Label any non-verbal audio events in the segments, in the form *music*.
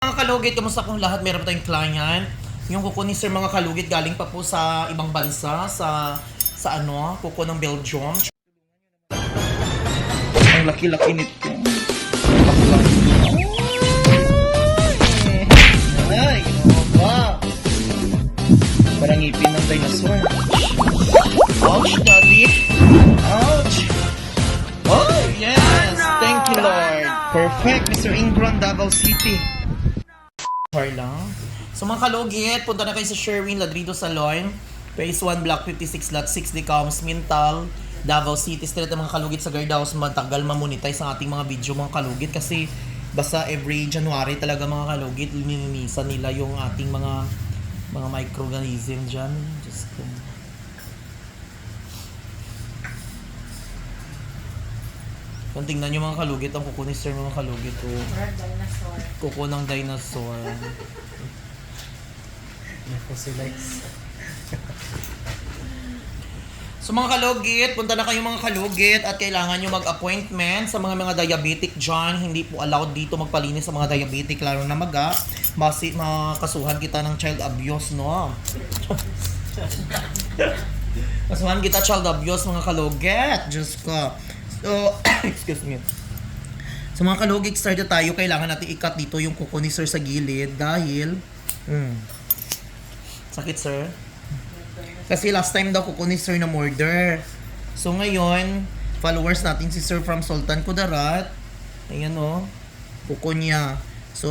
Mga kalugit, kamusta pong lahat? Meron tayong client. Yung kuko ni Sir mga kalugit galing pa po sa ibang bansa, sa sa ano, kuko ng Belgium. Ang laki-laki nito. Ay, wow. Parang ngipin ng dinosaur. Ouch, daddy. Ouch. Oh, yes. Thank you, Lord. Perfect, Mr. Ingram, Davao City. Char lang. So mga kalugit, punta na kayo sa Sherwin Ladrido Salon. Phase 1, Block 56, Lot 6, Decams, Mintal, Davao City. Street mga kalugit sa guardhouse. Matagal mamonetize ang ating mga video mga kalugit kasi basta every January talaga mga kalugit, lininisan nila yung ating mga mga microorganism dyan. Just ko. Kung tingnan nyo mga kalugit, ang kuko ni Sir mga kalugit. Oh. Dinosaur. Kuko ng dinosaur. Fossilize. *laughs* *laughs* So mga kalugit, punta na kayo mga kalugit at kailangan nyo mag-appointment sa mga mga diabetic dyan. Hindi po allowed dito magpalinis sa mga diabetic, lalo na maga. Basi makasuhan kita ng child abuse, no? *laughs* Kasuhan kita child abuse, mga kalugit. Diyos ko. So, *coughs* excuse me. Sa mga kalugit, start tayo. Kailangan natin ikat dito yung kuko ni sir sa gilid dahil... Hmm. Sakit, sir? Kasi last time daw kuko ni Sir na murder. So ngayon, followers natin si Sir from Sultan Kudarat. Ayan o. Kuko niya. So,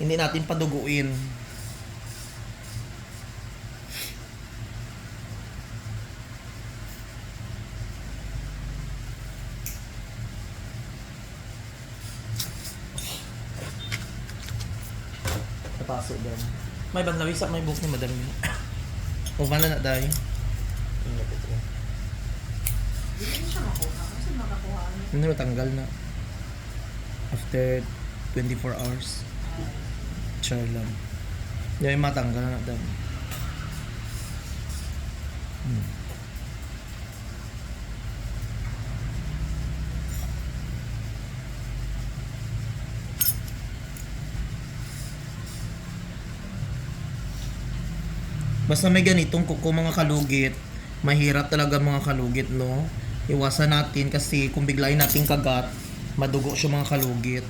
hindi natin paduguin. Napaso din. May bandlawi sa may book ni Madam yun. o *coughs* wala na dahil. Hindi siya makuha. Kasi makakuha niya. Tanggal na. After 24 hours. Char lang. Yan yung matanggal na dahil. Hmm. Basta may ganitong kuko mga kalugit, mahirap talaga mga kalugit, no? Iwasan natin kasi kung biglayin natin kagat, madugo siya mga kalugit.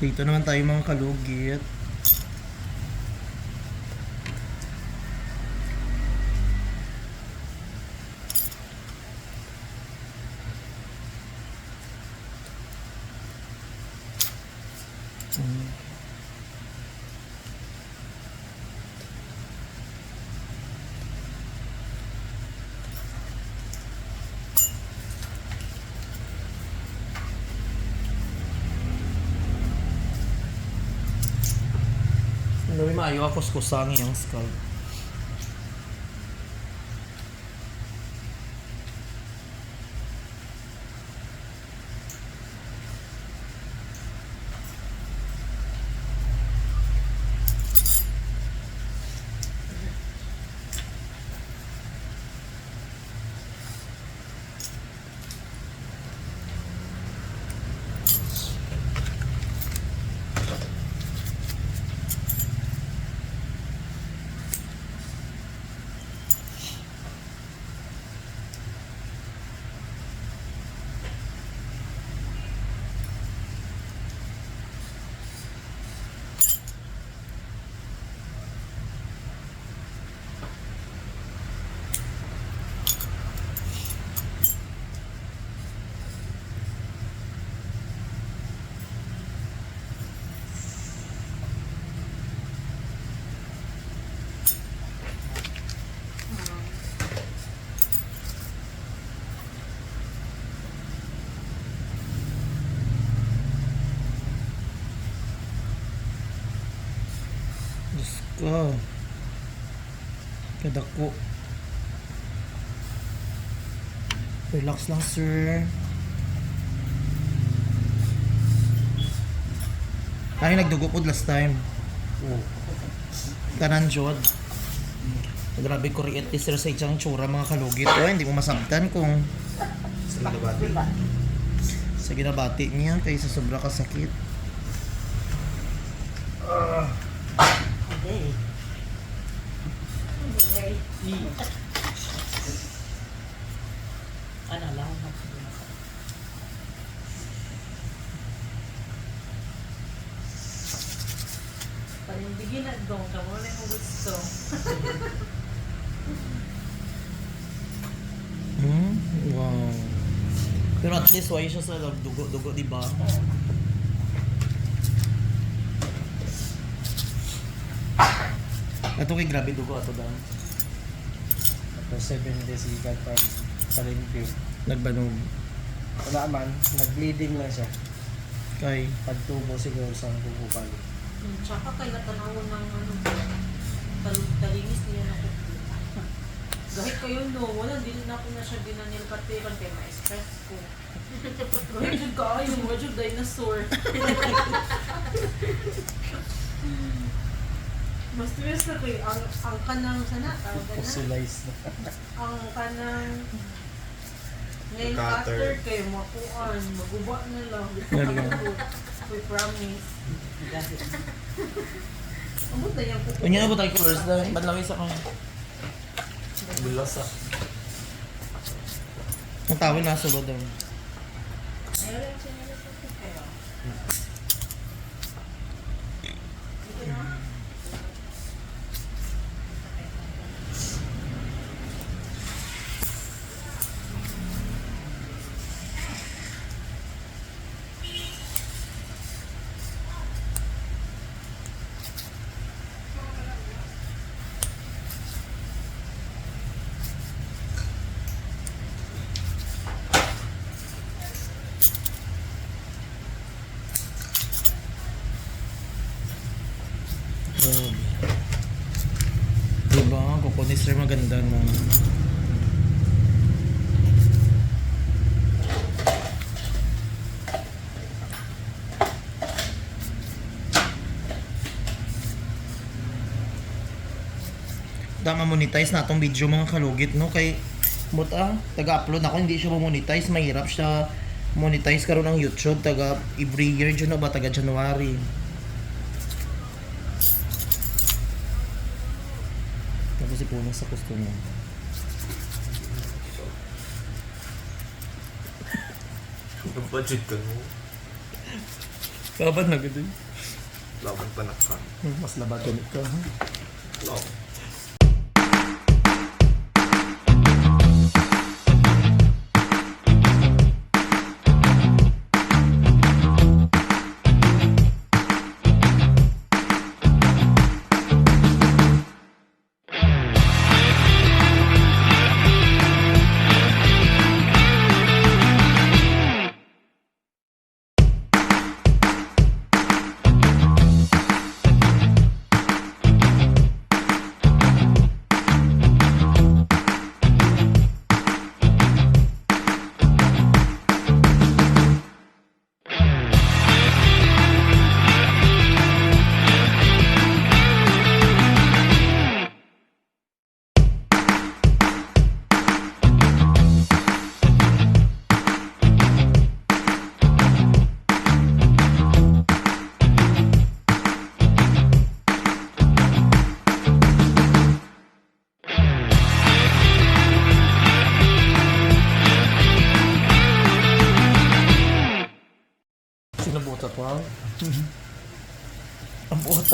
Dito naman tayo mga kalugit. Mm. Ano may maayo ako kuskusang yung scalp. Wow. Kadako. Relax lang, sir. Ay, nagdugo po last time. Oh. Tanan, Jod. Grabe ko riit sir sa isang tsura mga kalugit. Oh, hindi mo masabtan kung sa ginabati. Sa ginabati niya kaysa sobra kasakit. Ah. Uh. Hindi. Ano lang? Panindigin na dong. Kamo na yung gusto. Hmm? Wow. Pero at least why siya sa dugo-dugo, di ba? Ato kay grabe dugo ato daw. Tapos 7 days ikat pag sa review. Nagbanog. Wala man, nag-bleeding lang siya. Kay Pagtubo siguro sa bubukal. Hmm, Tsaka kay natanawon ng ano, tal- talinis niya na. *laughs* Gahit kayo no, wala, dili na ako na siya ginanil katiran kay ma-stress ko. Gahit dyan ka ayo, wadyo dinosaur. *laughs* Mas stress na kay ang ang kanang sana tawag na Fossilized na. ang kanang ngayon Cutter. cutter kayo makuan maguba na lang *laughs* we promise Amot na yung kuko. Unya na ba tayo colors na? Ba't lang isa kang... Bulas ah. Ang tawin na sulod daw. Ayun, sinila sa kuko. Ito na. Grabe. Diba? Maganda na. Tama monetize na itong video mga kalugit no kay Buta, taga-upload ako, hindi siya monetize, mahirap siya monetize karon ng YouTube, taga every year na ba, taga January. Ipunan sa customer. Nag-budget ka no? Kapan na gano'n? Laban pa na ka. Mas labaton ka. ha?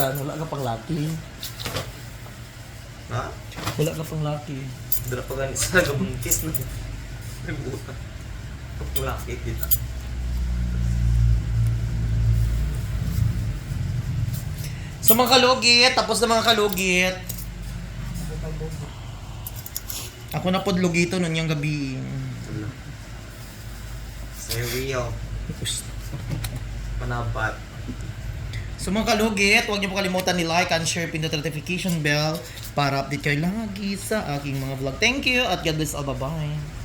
Buhatan, wala ka pang lucky. Ha? Wala ka pang lucky. Dala pa gani sa nagabungkis na. Nagbuta. Malaki kita. So mga kalugit, tapos na mga kalugit. Ako na pod lugito nun yung gabi. Sa'yo Rio. Panabat. So mga kalugit, huwag niyo po kalimutan ni like and share, pindot notification bell para update kayo lagi sa aking mga vlog. Thank you at God bless all. Bye-bye.